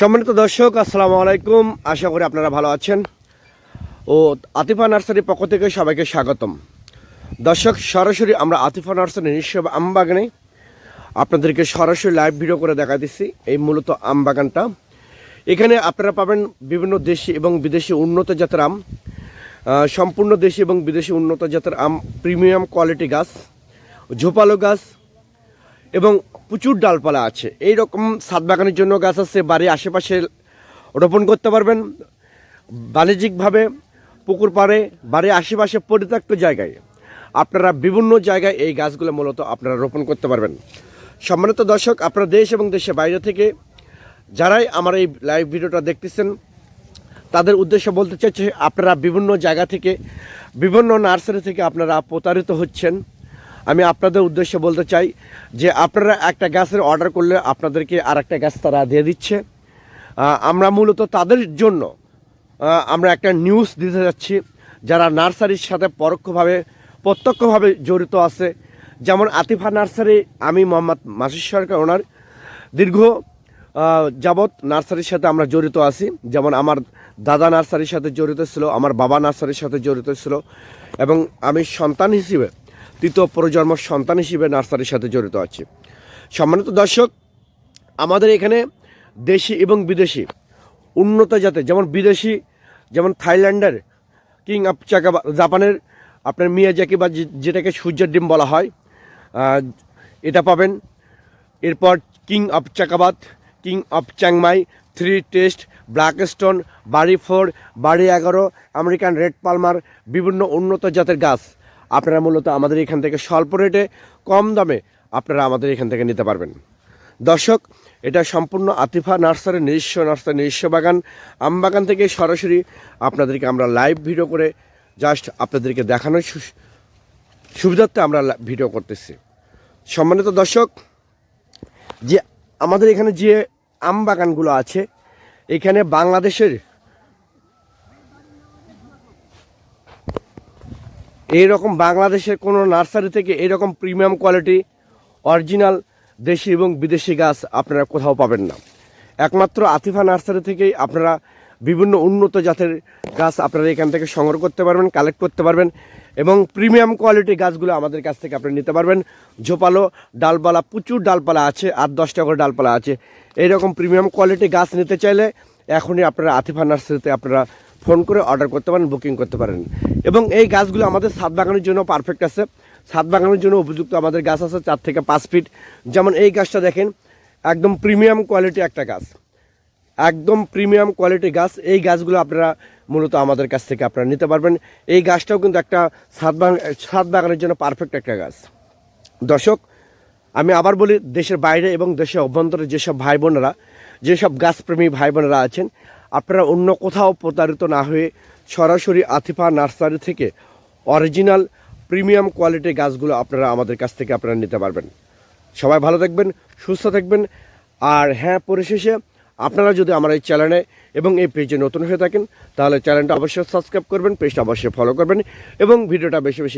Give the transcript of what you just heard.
সম্মানিত দর্শক, আসসালামু আলাইকুম। আশা করি আপনারা ভালো আছেন। ও আতিফা নার্সারির পক্ষ থেকে সবাইকে স্বাগতম। দর্শক, সরাসরি আমরা আতিফা নার্সারি নিঃস্ব আমবাগানে আপনাদেরকে সরাসরি লাইভ ভিডিও করে দেখা দিচ্ছি। এই মূলত আমবাগানটা। এখানে আপনারা পাবেন বিভিন্ন দেশি এবং বিদেশি উন্নত জাতের আম সম্পূর্ণ দেশি এবং বিদেশি উন্নত জাতের আম প্রিমিয়াম কোয়ালিটি গাছ, ঝোপালো গাছ এবং প্রচুর ডালপালা আছে। এই রকম সাত বাগানের জন্য গাছ আছে বাড়ির আশেপাশে রোপণ করতে পারবেন। বাণিজ্যিকভাবে পুকুর পাড়ে, বাড়ির আশেপাশে পরিত্যক্ত জায়গায় আপনারা বিভিন্ন জায়গায় এই গাছগুলো মূলত আপনারা রোপণ করতে পারবেন। সম্মানিত দর্শক, আপনারা দেশ এবং দেশের বাইরে থেকে যারাই আমার এই লাইভ ভিডিওটা দেখতেছেন, তাদের উদ্দেশ্যে বলতে চাইছি, আপনারা বিভিন্ন জায়গা থেকে, বিভিন্ন নার্সারি থেকে আপনারা প্রতারিত হচ্ছেন। আমি আপনাদের উদ্দেশ্যে বলতে চাই যে আপনারা একটা গ্যাসের অর্ডার করলে আপনাদেরকে আর একটা গাছ তারা দিয়ে দিচ্ছে। আমরা মূলত তাদের জন্য আমরা একটা নিউজ দিতে যাচ্ছি যারা নার্সারির সাথে পরোক্ষভাবে, প্রত্যক্ষভাবে জড়িত আছে। যেমন আতিফা নার্সারি, আমি মোহাম্মদ মাসির সরকার ওনার। দীর্ঘ যাবৎ নার্সারির সাথে আমরা জড়িত আছি। যেমন আমার দাদা নার্সারির সাথে জড়িত ছিল, আমার বাবা নার্সারির সাথে জড়িত ছিল। এবং আমি সন্তান হিসেবে তৃতীয় প্রজন্ম সন্তান হিসেবে নার্সারির সাথে জড়িত আছে। সম্মানিত দর্শক, আমাদের এখানে দেশি এবং বিদেশি উন্নত জাতের, যেমন বিদেশি, যেমন থাইল্যান্ডের, কিং অফ চাকা জাপানের, আপনার মিয়াজাকি বা যেটাকে সূর্যের ডিম বলা হয় এটা পাবেন। এরপর king of চাকাবাদ, king of Chiang Mai, three test black stone বাড়ি ফোর বাড়ি এগারো, আমেরিকান রেড পালমার, বিভিন্ন উন্নত জাতের গাছ। আপনারা মূলত আমাদের এখান থেকে স্বল্প রেটে কম দামে আপনারা আমাদের এখান থেকে নিতে পারবেন। দর্শক, এটা সম্পূর্ণ আতিফা নার্সারি নিজস্ব নার্সারি নিজস্ব বাগান। আম বাগান থেকে সরাসরি আপনাদেরকে আমরা লাইভ ভিডিও করে জাস্ট আপনাদেরকে দেখানোর সুবিধার্থে আমরা ভিডিও করতেছি। সম্মানিত দর্শক, যে আমাদের এখানে যে আম বাগানগুলো আছে, এখানে বাংলাদেশের এইরকম বাংলাদেশের কোনো নার্সারি থেকে এইরকম প্রিমিয়াম কোয়ালিটি, অরিজিনাল দেশি এবং বিদেশি গাছ আপনারা কোথাও পাবেন না। একমাত্র আতিফা নার্সারি থেকেই আপনারা বিভিন্ন উন্নত জাতের গাছ আপনারা এখান থেকে সংগ্রহ করতে পারবেন কালেক্ট করতে পারবেন এবং প্রিমিয়াম কোয়ালিটি গাছগুলো আমাদের কাছ থেকে আপনি নিতে পারবেন। ঝোপালো ডালপালা, প্রচুর ডালপালা আছে, আট দশটা করে ডালপালা আছে। এইরকম প্রিমিয়াম কোয়ালিটি গাছ নিতে চাইলে এখনই আপনারা আতিফা নার্সারিতে আপনারা ফোন করে অর্ডার করতে পারেন, বুকিং করতে পারেন। এবং এই গাছগুলো আমাদের ছাদ বাগানের জন্য পারফেক্ট আছে। ছাদ বাগানের জন্য উপযুক্ত আমাদের গাছ আছে চার থেকে পাঁচ ফিট যেমন এই গাছটা দেখেন, একদম প্রিমিয়াম কোয়ালিটি একটা গাছ। একদম প্রিমিয়াম কোয়ালিটি গাছ। এই গাছগুলো আপনারা মূলত আমাদের কাছ থেকে আপনারা নিতে পারবেন। এই গাছটাও কিন্তু একটা ছাদ বাগান, ছাদ বাগানের জন্য পারফেক্ট একটা গাছ। দর্শক, আমি আবার বলি, দেশের বাইরে এবং দেশের অভ্যন্তরে যেসব ভাই বোনেরা যেসব গাছপ্রেমী ভাই বোনেরা আছেন আপনারা অন্য কোথাও প্রতারিত না হয়ে সরাসরি আতিফা নার্সারি থেকে অরিজিনাল প্রিমিয়াম কোয়ালিটির গাছগুলো আপনারা আমাদের কাছ থেকে আপনারা নিতে পারবেন। সবাই ভালো থাকবেন, সুস্থ থাকবেন। আর হ্যাঁ পরিশেষে আপনারা যদি আমার এই চ্যানেলে এবং এই পেজে নতুন হয়ে থাকেন, তাহলে চ্যানেলটা অবশ্যই সাবস্ক্রাইব করবেন পেজটা অবশ্যই ফলো করবেন এবং ভিডিওটা বেশি বেশি